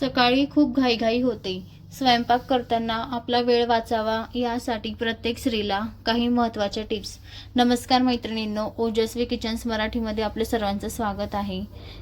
सकाळी खूप घाईघाई होते. स्वयंपाक करताना आपला वेळ वाचावा यासाठी प्रत्येक स्त्रीला काही महत्त्वाच्या टिप्स. नमस्कार मैत्रिणींनो ओजस्वी किचन्स मराठीमध्ये आपले सर्वांचं स्वागत आहे.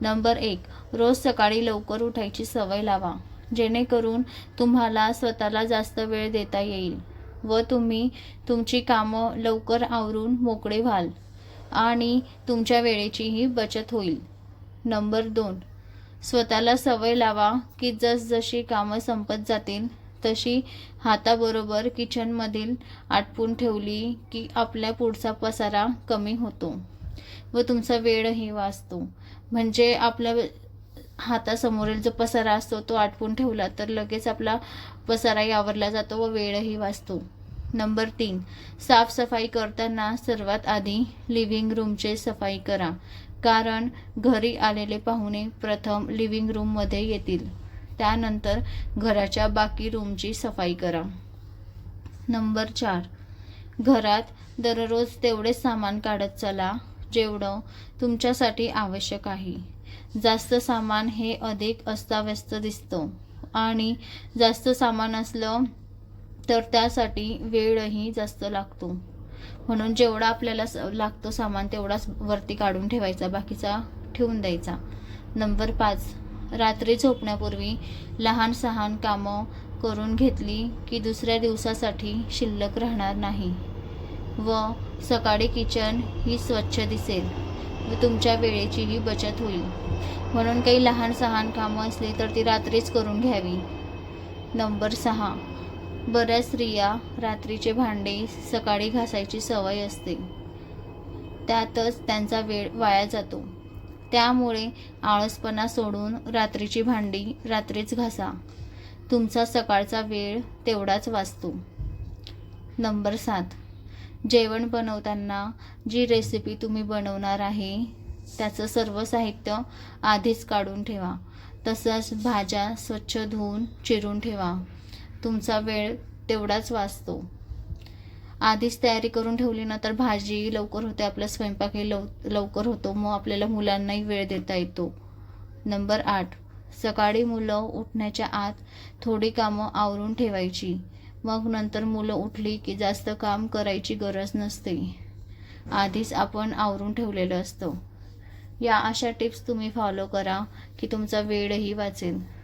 नंबर एक रोज सकाळी लवकर उठायची सवय लावा. जेणेकरून तुम्हाला स्वतःला जास्त वेळ देता येईल व तुम्ही तुमची कामं लवकर आवरून मोकळे व्हाल आणि तुमच्या वेळेचीही बचत होईल. नंबर दोन स्वतःला सवय लावा की जसजशी कामं संपत जातील तशी हाताबरोबर किचनमधील आटपून ठेवली की आपल्या पुढचा पसारा कमी होतो व तुमचा वेळही वाचतो. म्हणजे आपल्या हातासमोरील जो पसारा असतो तो आटपून ठेवला तर लगेच आपला पसाराही आवरला जातो व वेळही वाचतो. नंबर तीन साफसफाई करताना सर्वात आधी लिव्हिंग रूमचे सफाई करा. कारण घरी आलेले पाहुणे प्रथम लिव्हिंग रूममध्ये येतील. त्यानंतर घराच्या बाकी रूमची सफाई करा. नंबर चार. घरात दररोज तेवढेच सामान काढत चला जेवढं तुमच्यासाठी आवश्यक आहे. जास्त सामान हे अधिक अस्ताव्यस्त दिसतं आणि जास्त सामान असलं तर त्यासाठी वेळही जास्त लागतो. म्हणून जेवढा आपल्याला स- लागतो सामान तेवढाच वरती काढून ठेवायचा बाकीचा ठेवून द्यायचा. नंबर पाच रात्री झोपण्यापूर्वी लहान सहान कामं करून घेतली की दुसऱ्या दिवसासाठी शिल्लक राहणार नाही. व सकाळी किचन ही स्वच्छ दिसेल व तुमच्या वेळेचीही बचत होईल. म्हणून काही लहान सहान कामं असली तर ती रात्रीच करून घ्यावी. नंबर सहा बऱ्याच स्त्रिया रात्रीचे भांडे सकाळी घासायची सवय असते. त्यातच त्यांचा वेळ वाया जातो. त्यामुळे आळसपणा सोडून रात्रीची भांडी रात्रीच घासा. तुमचा सकाळचा वेळ तेवढाच वाचतो. नंबर सात. जेवण बनवताना जी रेसिपी तुम्ही बनवणार आहे त्याचं सर्व साहित्य आधीच काढून ठेवा. तसंच भाज्या स्वच्छ धुवून चिरून ठेवा. तुमचा वेळ तेवढाच वाचतो. आधीच तयारी करून ठेवली ना तर भाजी लवकर होते आपला स्वयंपाकही लव लवकर होतो मग आपल्याला मुलांनाही वेळ देता येतो. नंबर आठ. सकाळी मुलं उठण्याच्या आत थोडी कामं आवरून ठेवायची. मग नंतर मुलं उठली की जास्त काम करायची गरज नसते. आधीच आपण आवरून ठेवलेलं असतं. या अशा टिप्स तुम्ही फॉलो करा की तुमचा वेळही वाचेल.